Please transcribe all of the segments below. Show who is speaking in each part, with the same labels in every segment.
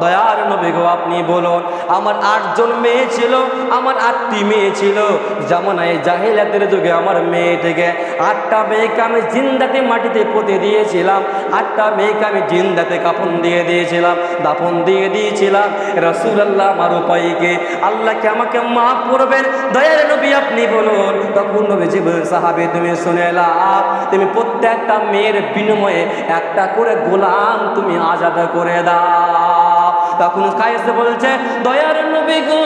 Speaker 1: দয়ার নবী গো আপনি বলুন, আমার আটজন মেয়ে ছিল, আমার আটটি মেয়ে ছিল। এই জাহিলাতের যুগে আমার মেয়েটিকে আটটা মেয়েকে আমি জিন্দাতে মাটিতে পুঁতে দিয়েছিলাম, আটটা মেয়েকে আমি জিন্দাতে কাফন দিয়ে দিয়েছিলাম, দাফন দিয়ে দিয়েছিলাম। রসুল আল্লাহ আমার উপায়কে, আল্লাহকে আমাকে মাফ করবেন, দয়ার নবী আপনি বলুন। তখন নবীজি বলেন সাহাবি, তুমি শুনে তুমি প্রত্যেকটা মেয়ের বিনিময়ে একটা করে গোলাম তুমি আজাদ করে দাও। তখন কায়েসে বলছে, দয়ার নবী গো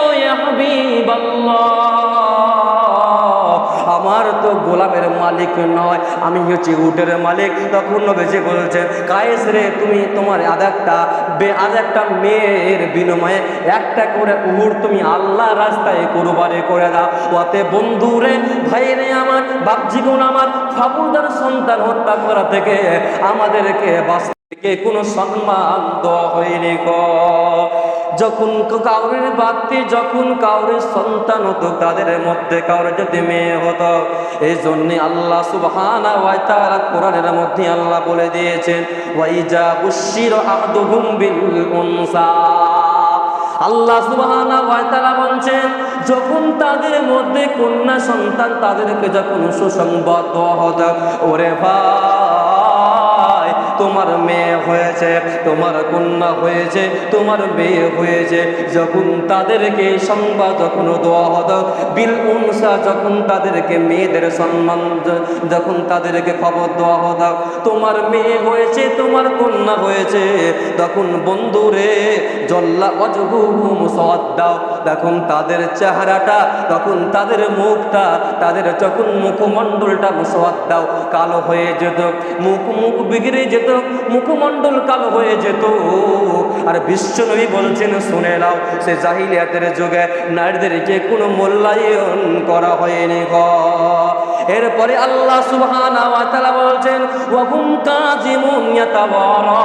Speaker 1: আমার তো গোলামের মালিক নয়, আমি হচ্ছে উটের মালিক। তখন নবীজি বলছে, কায়েস রে, তুমি তোমার আদারটা, বে আদারটা মেয়ের বিনিময়ে একটা করে উহুর তুমি আল্লাহ রাস্তায় কোরবানি করে দাও। ওতে বন্ধু রে ভাই রে আমার বাপজিগুন আমার ফাবুলদার সন্তান হত্যা করা থেকে আমাদেরকে বাঁচতে থেকে কোনো সম্মান দেওয়া হয়নি গ। যখন কাউরের বাড়তি, যখন কাউরের সন্তান হতো, তাদের মধ্যে কাউরে যদি মেয়ে হতো এই জন্যে আল্লাহ সুবহানা মধ্যে আল্লাহ বলে দিয়েছেন আল্লাহ সুবহানা ওয়া বলছেন, যখন তাদের মধ্যে কন্যা সন্তান তাদেরকে যখন সুসংবাদ হতো, ওরে ভাই তোমার মেয়ে হয়েছে, তোমার কন্যা হয়েছে, তোমার মেয়ে হয়েছে। যখন তাদেরকে সংবাদ, যখন দেওয়া হতো, বিল উনসা যখন তাদেরকে মেয়েদের সম্মান, যখন তাদেরকে খবর দেওয়া হতো, তোমার মেয়ে হয়েছে, তোমার কন্যা হয়েছে, তখন বন্ধুরে জল্লা অজহুম দাও তখন তাদের চেহারাটা, তখন তাদের মুখটা, তাদের যখন মুখমণ্ডলটা মুসওয়াত দাও, কালো হয়ে যেত, মুখ মুখ বিগড়ে যেত, মুখমণ্ডল কালো হয়ে যেত। আর বিশ্বনবী বলছেন, শুনে নাও, সে জাহিলিয়াতের যুগে নারীদেরকে কোনো মূল্যায়ন করা হয়নি গ। এরপরে আল্লাহ সুবহানাহু ওয়া তাআলা বলছেন, ওয়া হুম কাযিমুন ইয়াতাওয়ারা।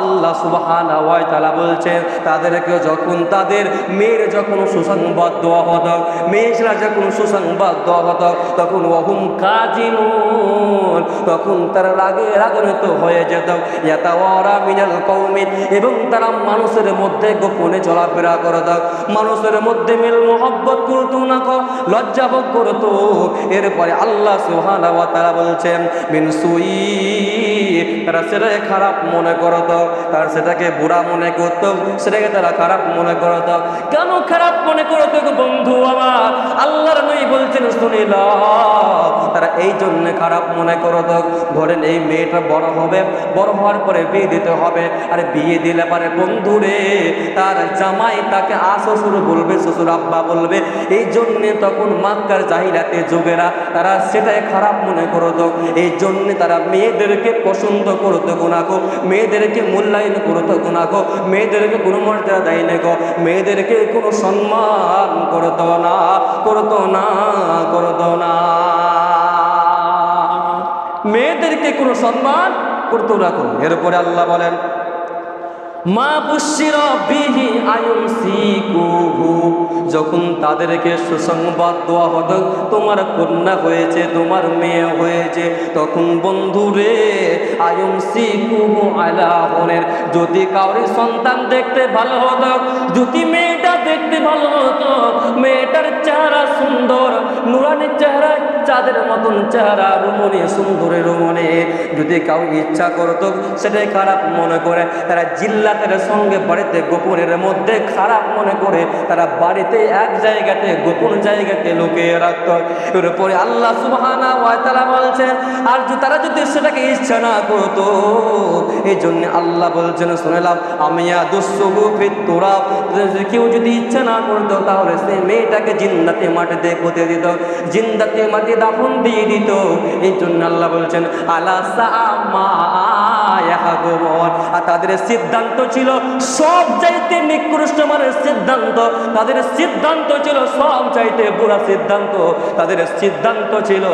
Speaker 1: আল্লাহ সুবহানাহু ওয়া তাআলা বলছেন তাদেরকে যখন তাদের মেয়ের যখন সুসংবাদ দেওয়া হতো, মেয়েরা যখন সুসংবাদ দেওয়া হতো, তখন ওয়া হুম কাযিমুন, তখন তারা রাগে রাগান্বিত হয়ে যেত। ইয়াতাওয়ারা মিনাল কওমিন এবং তারা মানুষের মধ্যে গোপনে চলাফেরা করত। মানুষের মধ্যে মিল মোহব্বত করতো না লজ্জা ভোগ করতো। এরপরে আল্লাহ সুহানা বলছেন বিন সুই তারা সেটাকে খারাপ মনে করত, তার সেটাকে বুড়া মনে করত, সেটাকে তারা খারাপ মনে করত। কেন খারাপ মনে করতো বন্ধু আমার? আল্লাহর নই বলছেন শুনিল তারা এই জন্য খারাপ মনে করত। ধরেন এই মেয়েটা বড় হবে, বড় হওয়ার পরে বিয়ে দিতে হবে। আর বিয়ে দিলে পারে বন্ধু রে, তার জামাই তাকে, আ শ্বশুর বলবে, শ্বশুর আব্বা বলবে। এই জন্যে তখন মাক্কার জাহিরাতে যুগেরা তারা সেটাই খারাপ মনে করতো। এই জন্যে তারা মেয়েদেরকে পছন্দ করতো গুণাকো মেয়েদেরকে মূল্যায়ন করতো গুণাকো মেয়েদেরকে কোনো মর্যাদা দেয় না গো, মেয়েদেরকে কোনো সম্মান করতো না করতো না করতো না। মেয়েদেরকে কোনো সম্মান করতো না গো এরপরে আল্লাহ বলেন মা যখন তাদেরকে সুসংবাদ দেওয়া হতো তোমার কন্যা হয়েছে, তোমার মেয়ে হয়েছে, তখন বন্ধুরে কুহু আলাহনের, যদি কাউরি সন্তান দেখতে ভালো হতো, যদি মেয়েটা দেখতে ভালো হতো। মেয়েটার চেহারা সুন্দর, নুরানির চেহারা, চাঁদের মতন চেহারা, রুমনে সুন্দরে রুমনে। যদি কাউ ইচ্ছা করতো, সেটাই খারাপ মনে করে। তারা জিল্লাতের সঙ্গে বাড়িতে, গোপনের মধ্যে খারাপ মনে করে। তারা বাড়িতে এক জায়গাতে, গোপন জায়গাতে লুকিয়ে রাখতো। এর পরে আল্লাহ সুবহানা তাআলা বলছেন, আর তারা যদি সেটাকে ইচ্ছা না করতো এই জন্য আল্লাহ বলছেন শুনেলাম আমি ফিতুরা কেউ যদি ইচ্ছা না করতো, তাহলে সে মেয়েটাকে জিন্দাতে মাটিতে পুঁতে দিত জিন্দাতে মাটি দাফন দিয়ে দিত। এই জন্য আল্লাহ বলছেন, আলা আর তাদের সিদ্ধান্ত ছিল, সব চাইতে নিকৃষ্ট মানের সিদ্ধান্ত, তাদের সিদ্ধান্ত ছিল সব চাইতে বুড়া সিদ্ধান্ত, তাদের সিদ্ধান্ত ছিল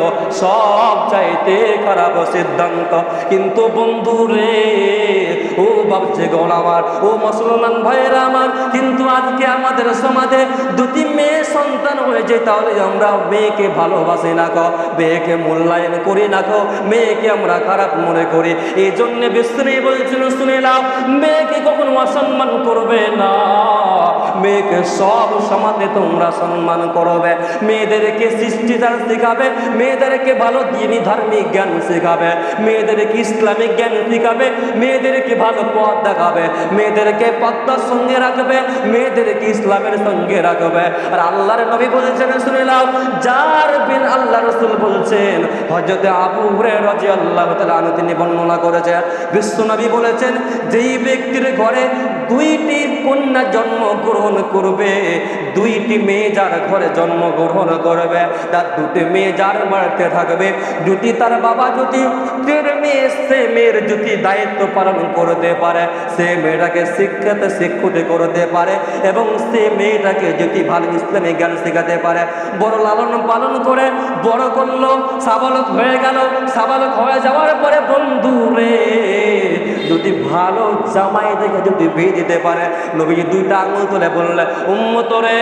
Speaker 1: সব চাইতে খারাপ সিদ্ধান্ত। কিন্তু বন্ধু রে ও বাবজে গণ আমার, ও মুসলমান ভাইয়েরা আমার, কিন্তু আজকে আমাদের সমাজে দুটি মেয়ে সন্তান হয়েছে, তাহলে আমরা মেয়েকে ভালোবাসি না কো মেয়েকে মূল্যায়ন করি না কো মেয়েকে আমরা খারাপ মনে করি। এই জন্য বিষ্ণু বলছিল, শুনে নাও, মেয়েকে কখনো অসম্মান করবে না। মেয়েকে সব সমাজে তোমরা সম্মান করবে। মেয়েদেরকে সৃষ্টিচার শেখাবে, মেয়েদেরকে ভালো দিনী ধার্মিক জ্ঞান শেখাবে, মেয়েদেরকে ইসলামিক জ্ঞান শেখাবে, মেয়েদেরকে ভালো পথ দেখাবে, মেয়েদেরকে পদ্মার সঙ্গে রাখবে, মেয়েদেরকে ইসলামের সঙ্গে রাখবে। আর আল্লাহর নবী বলেছেন শুনিলাম যার বিন আল্লাহ রসুল বলছেন হজরত আবু রাজি আল্লাহ তাআলা তিনি বর্ণনা করেছেন, বিশ্ব নবী বলেছেন, যেই ব্যক্তির ঘরে দুইটি কন্যা জন্মগ্রহণ করবে দুইটি মেয়ে যার ঘরে জন্মগ্রহণ করবে, তার দুটি মেয়ে যার বাড়িতে থাকবে যদি তার বাবা যদি মেয়ে সে মেয়ের যদি দায়িত্ব পালন করতে পারে, সে মেয়েটাকে শিক্ষাতে, শিক্ষিত করতে পারে এবং সে মেয়েটাকে যদি ভালো ইসলামী জ্ঞান শেখাতে পারে, বড় লালন পালন করে, বড় করল, সাবালক হয়ে গেল, সাবালক হয়ে যাওয়ার পরে বন্ধু রে যদি ভালো জামাই দেখে যদি বিয়ে দিতে পারে, নবীজি দুইটা আঙুল তুলে বললে উম্মত রে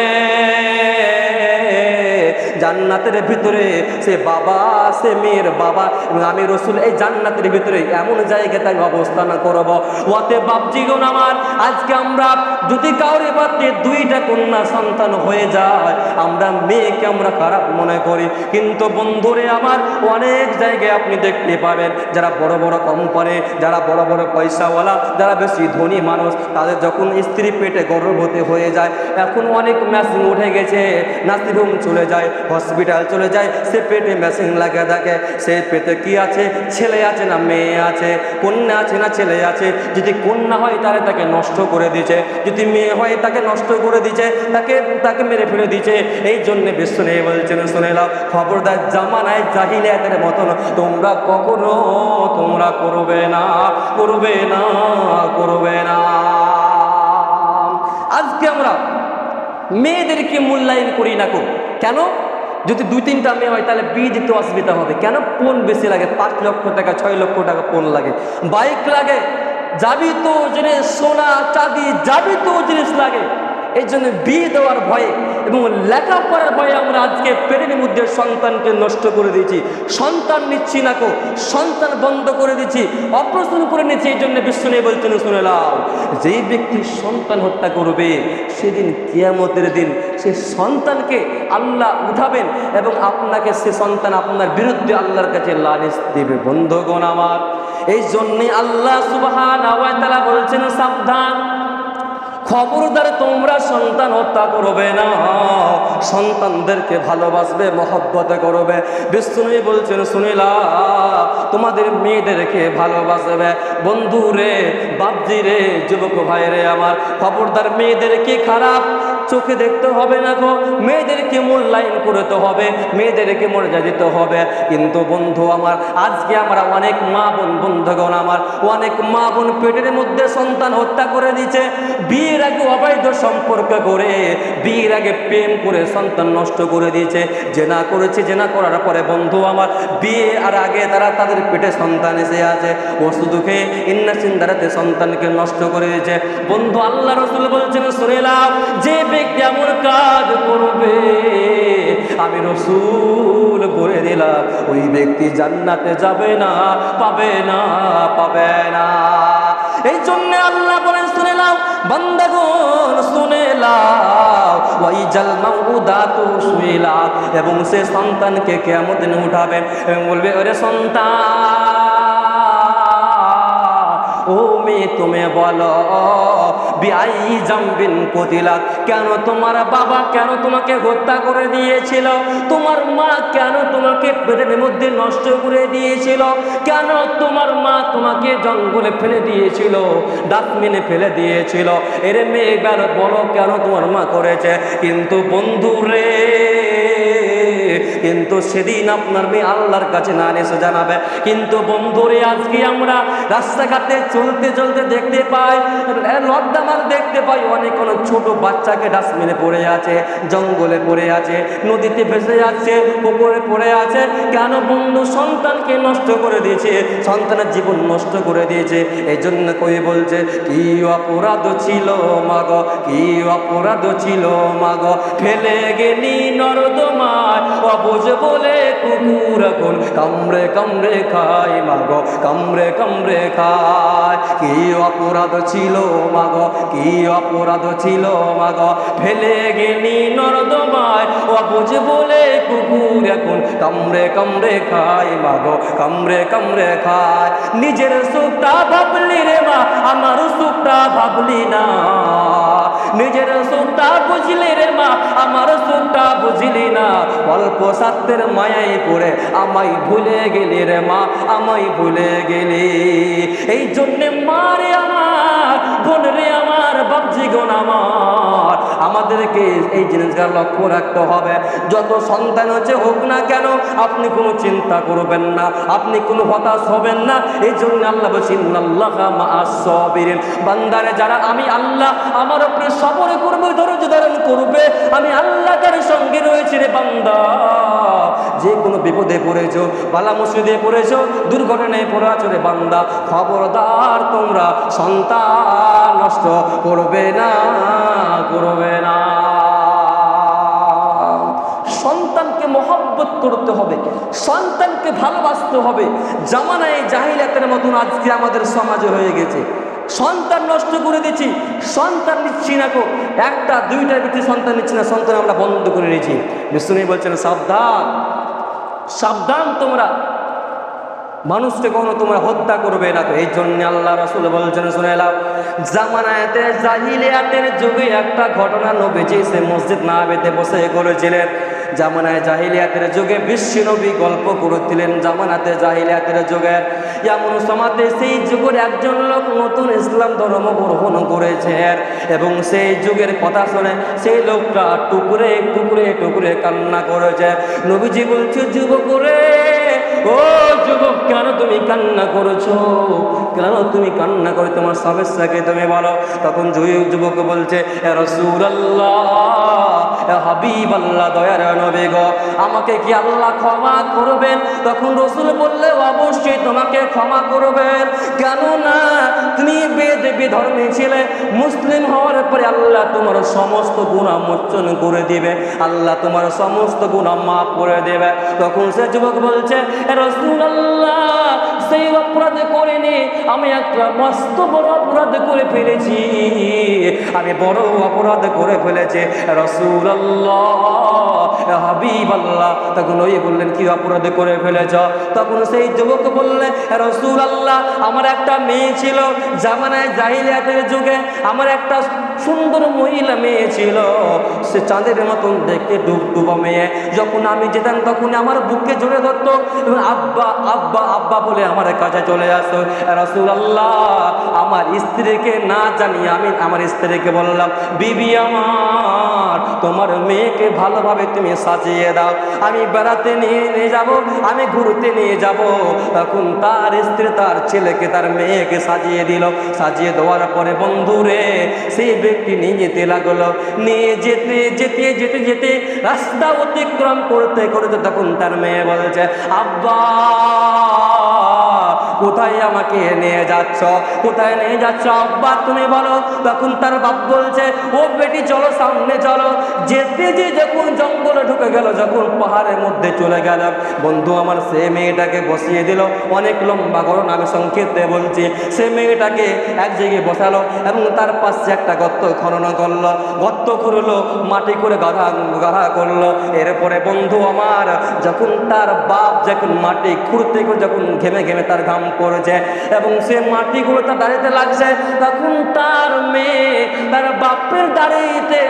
Speaker 1: জান্নাতের ভিতরে, সে বাবা, সে মেয়ের বাবা, এবং আমি রসুল এই জান্নাতের ভিতরে এমন জায়গাতে আমি অবস্থান করব। ওতে বাপজিগণ আমার, আজকে আমরা যদি কাউরে বাদে দুইটা কন্যা সন্তান হয়ে যায়, আমরা মেয়েকে আমরা খারাপ মনে করি। কিন্তু বন্ধুরে আমার, অনেক জায়গায় আপনি দেখতে পাবেন, যারা বড় বড় কোম্পানি যারা বড় বড় পয়সাওয়ালা, যারা বেশি ধনী মানুষ, তাদের যখন স্ত্রী পেটে গর্ভবতী হয়ে যায়, এখন অনেক মেশিন উঠে গেছে নার্সিংহোম চলে যায়। হসপিটাল চলে যায়, সে পেটে মেশিন লাগে দেখে সে পেটে কি আছে? ছেলে আছে না মেয়ে আছে? কন্যা আছে না ছেলে আছে? যদি কন্যা হয়, তাহলে তাকে নষ্ট করে দিচ্ছে যদি মেয়ে হয়, তাকে নষ্ট করে দিচ্ছে তাকে তাকে মেরে ফেলে দিচ্ছে এই জন্য বিশ্ব নেই বলছেন, শুনে নাও, খবরদার জামানায় জাহিলিয়াতের মতন, তোমরা কখনো তোমরা করবে না করবে না করবে না। আজকে আমরা মেয়েদেরকে মূল্যায়ন করি না কেন? যদি দুই তিনটা মেয়ে হয়, তাহলে বিয়ে দিতে অসুবিধা হবে। কেন? পোন বেশি লাগে, পাঁচ লক্ষ টাকা, ছয় লক্ষ টাকা পোন লাগে। বাইক লাগে, যাবি তো জিনিস সোনা, চাঁদি, যাবি তো জিনিস লাগে। এই জন্য বিয়ে দেওয়ার ভয়ে এবং লেখাপড়ার ভয়ে আমরা আজকে পেটের মধ্যে সন্তানকে নষ্ট করে দিয়েছি। সন্তান নিচ্ছি না কো, সন্তান বন্ধ করে দিচ্ছি অপারেশন করে নিচ্ছি এই জন্য বিশ্ব নিয়ে বলছেন শুনে লাও যেই ব্যক্তি সন্তান হত্যা করবে, সেদিন কিয়ামতের দিন সে সন্তানকে আল্লাহ উঠাবেন এবং আপনাকে সে সন্তান আপনার বিরুদ্ধে আল্লাহর কাছে লালিশ দেবে। বন্ধুগণ আমার, এই জন্যে আল্লাহ সুবহান বলছেন, সাবধান। খবরদার তোমরা সন্তান হত্যা করবে না। সন্তানদেরকে ভালোবাসবে, মহব্বত করবে। বিষ্ণুই বলছেন শুনিলা তোমাদের মেয়েদেরকে ভালোবাসবে। বন্ধু রে বাপজি রে যুবক ভাই রে আমার খবরদার মেয়েদের মেয়েদেরকে খারাপ? চোখে দেখতে হবে না গো। মেয়েদেরকে মূল্যায়ন করতে হবে, মেয়েদেরকে মর্যাদা দিতে হবে। কিন্তু বন্ধু আমার, আজকে আমরা অনেক মা বোন, বন্ধুগণ আমার, অনেক মা বোন পেটের মধ্যে সন্তান হত্যা করে দিচ্ছে বিয়ের আগে অবৈধ সম্পর্ক করে, বিয়ের আগে প্রেম করে সন্তান নষ্ট করে দিয়েছে। যে জেনা করেছে, জেনা করার পরে বন্ধু আমার, বিয়ে আর আগে তারা তাদের পেটে সন্তান এসে আছে। ওষুধ খেয়ে ইন্না চিন্তারাতে সন্তানকে নষ্ট করে দিয়েছে। বন্ধু আল্লাহ রসুল বলছেন শুনেলাম যে ব্যক্তি এমন কাজ করবে, আমি রসুল করে দিলাম, ওই ব্যক্তি জান্নাতে যাবে না, পাবে না পাবে না। এই জন্য আল্লাহ বলেন, শুনে নাও, বান্দাগণ, শুনে এবং সে সন্তানকে কেমন উঠাবেন এবং বলবে, ওরে সন্তান ও তুমি বলো, বিআই জাম্বিন কতিলা কেন তোমার বাবা কেন তোমাকে হত্যা করে দিয়েছিল? তোমার মা কেন তোমাকে পেটের মধ্যে নষ্ট করে দিয়েছিল? কেন তোমার মা তোমাকে জঙ্গলে ফেলে দিয়েছিল, ডাস্টবিনে ফেলে দিয়েছিল? এরে মেয়ে বলো কেন তোমার মা করেছে? কিন্তু বন্ধু রে কিন্তু সেদিন আপনার মেয়ে আল্লাহর কাছে না এসে জানাবে। কিন্তু বন্ধুরে, আজকে আমরা রাস্তাঘাটে চলতে চলতে দেখতে পাই লদ্দামাল দেখতে পাই, অনেক কোনো ছোট বাচ্চাকে ডাস্টবিনে পড়ে আছে, জঙ্গলে পড়ে আছে, নদীতে ভেসে যাচ্ছে, পুকুরে পড়ে আছে। কেন বন্ধু, সন্তানকে নষ্ট করে দিয়েছে, সন্তানের জীবন নষ্ট করে দিয়েছে। এই জন্য কই বলছে, কি অপরাধ ছিল মাগ, কি অপরাধ ছিল মাগ, ফেলে গেলি নরদমায় অবুঝ বলে কুকুর এখন কামড়ে কামড়ে খায় মাগ, কামড়ে কামড়ে খায়। কি অপরাধ ছিল মাগ, কি অপরাধ ছিল মাগ। ফেলে গেলি নরদমায় অবুঝ বলে কুকুর এখন কামড়ে কামড়ে খায় মাগ, কামড়ে কামড়ে খায়। নিজের সুখটা ভাবলি রে মা, আমার সুখটা ভাবলি না। নিজের সুখটা বুঝলি রে মা, আমার সুখটা বুঝলি না। অল্প সাত্যের মায়াই পড়ে আমায় ভুলে গেলি রে মা, আমায় ভুলে গেলি। এই জন্যে মারে আমার বোন রে আমার, বাপজি গণ আমার। আমাদেরকে এই জিনিসটা লক্ষ্য রাখতে হবে। যত সন্তান হচ্ছে হোক না কেন, আপনি কোনো চিন্তা করবেন না, আপনি কোনো হতাশ হবেন না। এই জন্য আল্লাহ বলছেন আল্লাহ মাসবিরিন বান্দারে, যারা আমি আল্লাহ, আমার উপরে সবর করবে, ধৈর্য ধারণ করবে, আমি আল্লাহ তার সঙ্গে রয়েছে রে বান্দা। যে কোনো বিপদে পড়েছো, বালা মুসিদে পড়েছো, দুর্ঘটনায় পড়ে আছো রে বান্দা, খবরদার তোমরা সন্তান। নষ্ট করবে না করবে না। সন্তানকে মহব্বত করতে হবে, সন্তানকে ভালোবাসতে হবে। জামানায় জাহিলাতের মতন আজকে আমাদের সমাজে হয়ে গেছে। সন্তান নষ্ট করে দিচ্ছি সন্তান নিচ্ছি না কো একটা দুইটার ভিতরে সন্তান নিচ্ছি না, সন্তান আমরা বন্ধ করে নিয়েছি। বিষ্ণু বলছেন, সাবধান সাবধান তোমরা। মানুষকে কখনো তোমরা হত্যা করবে না তো, এই জন্য আল্লাহ রসুল বলছেন, শুনে এলাম জামানায়াতে জাহিলিয়াতের যুগে একটা ঘটনা নবীজি সে মসজিদ না বেতে বসে করেছিলেন। জামানায় জাহিলিয়াতের যুগে বিশ্ব নবী গল্প করেছিলেন, জামানাতে জাহিলিয়াতের যুগে। এমন সমাজে সেই যুগের একজন লোক নতুন ইসলাম ধর্ম গ্রহণ করেছেন এবং সেই যুগের কথা শুনে সেই লোকটা টুকরে টুকরে টুকরে কান্না করেছে। নবীজি বলছে, যুবক রে ও যুবক, কেন তুমি কান্না করেছ? কেন তুমি কান্না করে তোমার সমস্যাকে তুমি বলো? তখন যুবক বলছে আল্লাহ আমাকে কি আল্লাহ ক্ষমা করবেন? তখন রসুল বললে, অবশ্যই তোমাকে ক্ষমা করবেন। কেন না তুমি বেদ বিধর্মী ছিলে, মুসলিম হওয়ার পরে আল্লাহ তোমার সমস্ত গুণা মোচন করে দিবে। আল্লাহ তোমার সমস্ত গুণা মাফ করে দেবে। তখন সে যুবক বলছে সেই অপরাধ করিনি আমি একটা মস্ত বড় অপরাধ করে ফেলেছি। আমি বড় অপরাধ করে ফেলেছি। রসুল হাবিব আল্লাহ তখন ওই বললেন, কি অপরাধ করে ফেলেছ? তখন সেই যুবক বললে রসুল আল্লাহ আমার একটা মেয়ে ছিল জামানায় জাহিলিয়াতের যুগে। আমার একটা সুন্দর মহিলা মেয়ে ছিল। সে চাঁদের মতন দেখতে ডুব ডুবা মেয়ে। যখন আমি যেতাম তখন আমার বুকে জড়ে ধরতো। এবং আব্বা আব্বা আব্বা বলে আমার কাছে চলে আসতো। রসুল আল্লাহ আমার স্ত্রীকে না জানিয়ে আমি আমার স্ত্রীকে বললাম, বিবি আমার, তোমার মেয়েকে ভালোভাবে তুমি সাজিয়ে দাও। আমি বেড়াতে নিয়ে নিয়ে যাব, আমি ঘুরতে নিয়ে যাব। তখন তার স্ত্রী তার ছেলেকে, তার মেয়েকে সাজিয়ে দিল। সাজিয়ে দেওয়ার পরে, বন্ধুরে, সেই ব্যক্তি নিয়ে যেতে লাগল নিয়ে যেতে যেতে যেতে যেতে রাস্তা অতিক্রম করতে করতে তখন তার মেয়ে বলছে, আব্বা! কোথায় আমাকে নিয়ে যাচ্ছ? কোথায় নিয়ে যাচ্ছ? আব্বা, তুমি বলো। তখন তার বাপ বলছে, ও বেটি, চলো সামনে, চলো। যেতে যে যখন জঙ্গলে ঢুকে গেল, যখন পাহাড়ের মধ্যে চলে গেল বন্ধু আমার, সে মেয়েটাকে বসিয়ে দিল। অনেক লম্বা গরম আমি সংক্ষেপে বলছি, সে মেয়েটাকে এক জায়গায় বসালো এবং তার পাশে একটা গর্ত খনন করল। গর্ত করল মাটি করে গাধা গাধা করল। এরপরে বন্ধু আমার, যখন তার বাপ যখন মাটি খুঁড়তে, যখন ঘেমে ঘেমে তার ঘাম পড়েছে এবং সে মাটিগুলো তার দাঁড়িতে লাগছে, তখন তার মেয়ে তার বাপের দাঁড়িতে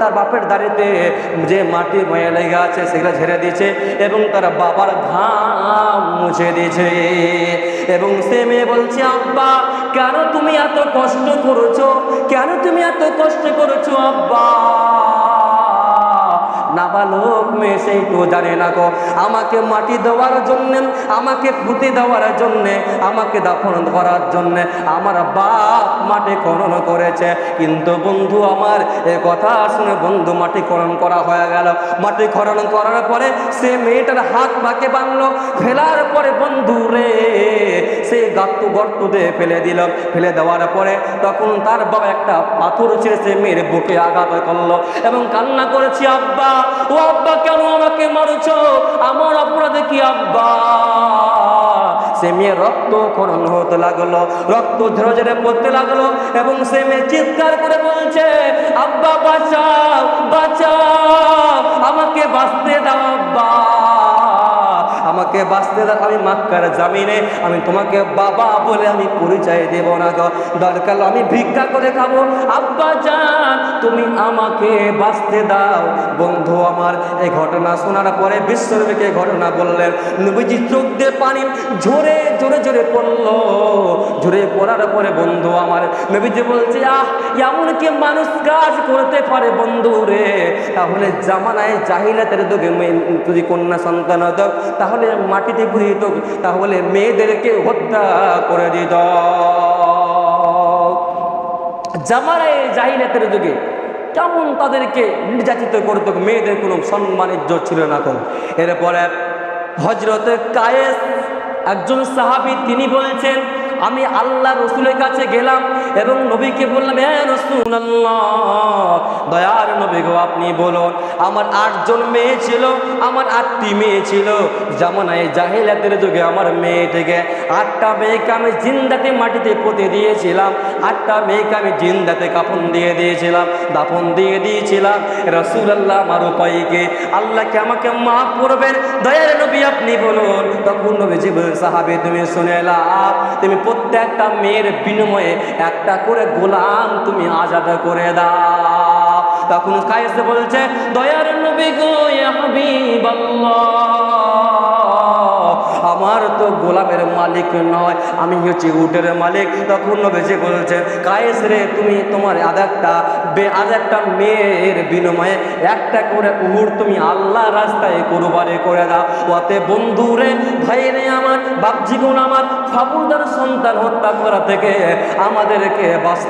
Speaker 1: তার বাপের দাঁড়িতে যে মাটি ময়া লেগে আছে সেগুলো ঝেড়ে দিয়েছে এবং তার বাবার ঘাম মুছে দিয়েছে। এবং সে মেয়ে বলছে, আব্বা, কেন তুমি এত কষ্ট করেছ? কেন তুমি এত কষ্ট করেছ, আব্বা? নাবালক মেয়ে, সেই তো জানে না গো। আমাকে মাটি দেওয়ার জন্যে, আমাকে পুঁতে দেওয়ার জন্যে, আমাকে দাফন করার জন্যে আমার বাপ মাটি খনন করেছে। কিন্তু বন্ধু আমার, এ কথা শুনে বন্ধু মাটি খনন করা হয়ে গেল। মাটি খনন করার পরে সে মেয়েটার হাত পাকে বাঁধলো। ফেলার পরে বন্ধু রে, সে গাত্ত গর্ত দিয়ে ফেলে দিল। ফেলে দেওয়ার পরে তখন তার বাবা একটা পাথর ছেড়ে সে মেয়ের বুকে আঘাত করল এবং কান্না করেছি, আব্বা ও আব্বা, কেন আমাকে মারছ? আমার অপরাধে কি আব্বা? সে মেয়ে রক্ত খনন হতে লাগল, রক্ত ধরে ধরে পড়তে লাগল এবং সে মেয়ে চিৎকার করে বলছে, আব্বা, বাঁচাও বাঁচাও, আমাকে বাঁচতে দাও, আব্বা। আমাকে বাঁচতে দাও, আমি মাক্কার জামিনে, আমি তোমাকে বাবা বলে আমি পরিচয় দেব না গো। দরকার আমি ভিক্ষা করে খাব। আব্বা যান তুমি আমাকে বাঁচতে দাও। বন্ধু আমার, এই ঘটনা শোনার পরে বিশ্বনবীকে ঘটনা বললেন, নবীজি চোখ দিয়ে পানি ঝরে জোরে জোরে পড়ল। ঝরে পড়ার পরে বন্ধু আমার, নবীজি বলছে, আহ, এমন কি মানুষ কাজ করতে পারে বন্ধু রে? তাহলে জামানায় জাহিলাতের তোকে যদি কন্যা সন্তান হতো, তাহলে মাটিতে পুড়ে দিত, তাহলে মেয়েদেরকে হত্যা করে দিত। জামারায় জাহিলাতের যুগে কেমন তাদেরকে নির্যাতিত করতো, মেয়েদের কোনো সম্মান ইজ্জত ছিল না কোন এরপরে হজরত কায়েস, একজন সাহাবি, তিনি বলছেন আমি আল্লাহ রসুলের কাছে গেলাম এবং নবীকে বললাম হ্যাঁ রসুল দয়ার নবী গো, আপনি বলুন, আমার আটজন মেয়ে ছিল, আমার আটটি মেয়ে ছিল। জামানায় জাহিলাতের যুগে আমার মেয়েটিকে আটটা মেয়েকে আমি জিন্দাতে মাটিতে পুঁতে দিয়েছিলাম, আটটা মেয়েকে আমি জিন্দাতে কাফন দিয়ে দিয়েছিলাম, দাফন দিয়ে দিয়েছিলাম। রসুল আল্লাহ আমার উপায়কে, আল্লাহকে আমাকে মাফ করবেন, দয়ার নবী আপনি বলুন। তখন নবী জীবন সাহাবি, তুমি শুনে লাও তুমি প্রত্যেকটা মেয়ের বিনিময়ে একটা করে গোলাম তুমি আজাদ করে দাও। তখন কায়েসে বলছে, দয়ার নবী গো হাবিবাল্লাহ। তো গোলামের মালিক নয়। আমি হচ্ছি উটের মালিক। তখন বেঁচে বলছে কায়েস রে, তুমি তোমার আদারটা বে আদারটা মেয়ের বিনিময়ে একটা করে উহুর তুমি আল্লাহ রাস্তায় কোরবানি করে দাও। ওতে বন্ধু রে ভাই রে আমার বাপজিগুন আমার ফাবুলদার সন্তান হত্যা করা থেকে আমাদেরকে বাঁচ